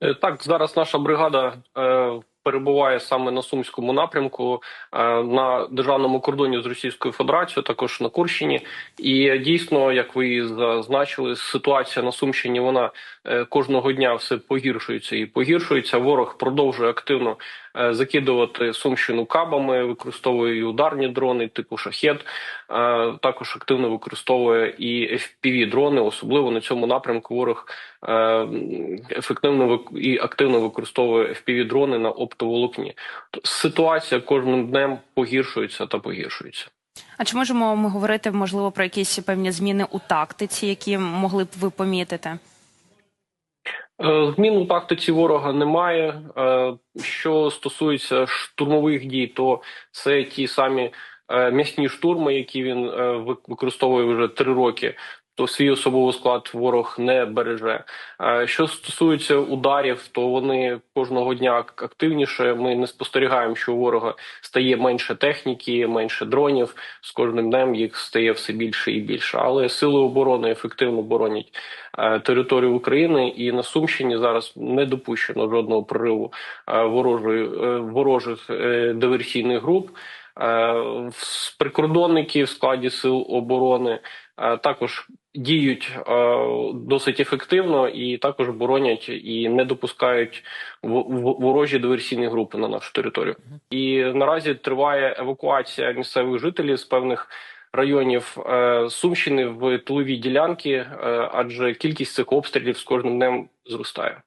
Е, Так, зараз наша бригада е, перебуває саме на Сумському напрямку е, на державному кордоні з Російською Федерацією, також на Курщині. І дійсно, як ви зазначили, ситуація на Сумщині вона е, кожного дня все погіршується і погіршується. Ворог продовжує активно е, закидувати Сумщину кабами, використовує і ударні дрони типу шахет. Також активно використовує і fpv дрони, особливо на цьому напрямку. Ворог ефективно і активно використовує fpv дрони на оптоволокні. Ситуація кожним днем погіршується та погіршується. А чи можемо ми говорити можливо про якісь певні зміни у тактиці, які могли б ви помітити? Е, Змін у тактиці ворога немає. Е, Що стосується штурмових дій, то це ті самі е, м'ясні штурми, які він використовує вже три роки. То свій особовий склад ворог не береже. Е, Що стосується ударів, то вони кожного дня активніше. Ми не спостерігаємо, що у ворога стає менше техніки, менше дронів. З кожним днем їх стає все більше і більше. Але сили оборони ефективно боронять е, територію України, і на Сумщині зараз не допущено жодного прориву е, ворожої ворожих диверсійних груп. Е, Прикордонники в складі сил оборони е, також діють е, досить ефективно і також боронять і не допускають ворожі диверсійні групи на нашу територію. І наразі триває евакуація місцевих жителів з певних районів Сумщини в тилові ділянки, адже кількість цих обстрілів з кожним днем зростає.